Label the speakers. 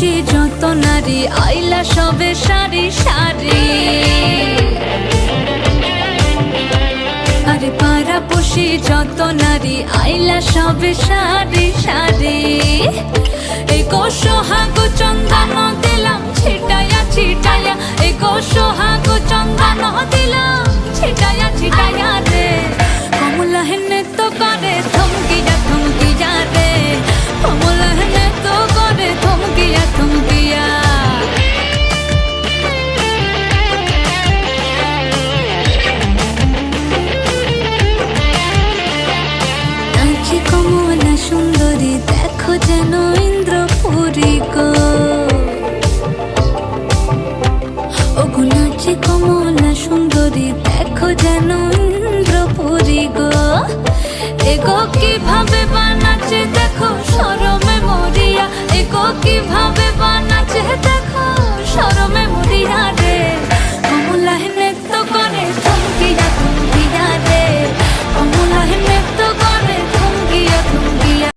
Speaker 1: পড়শি যত নারী, আইলা সবে সারি সারি আরে পাড়া পুষি যত নারী, আইলা সবে সারি সারি করি দেখো যেন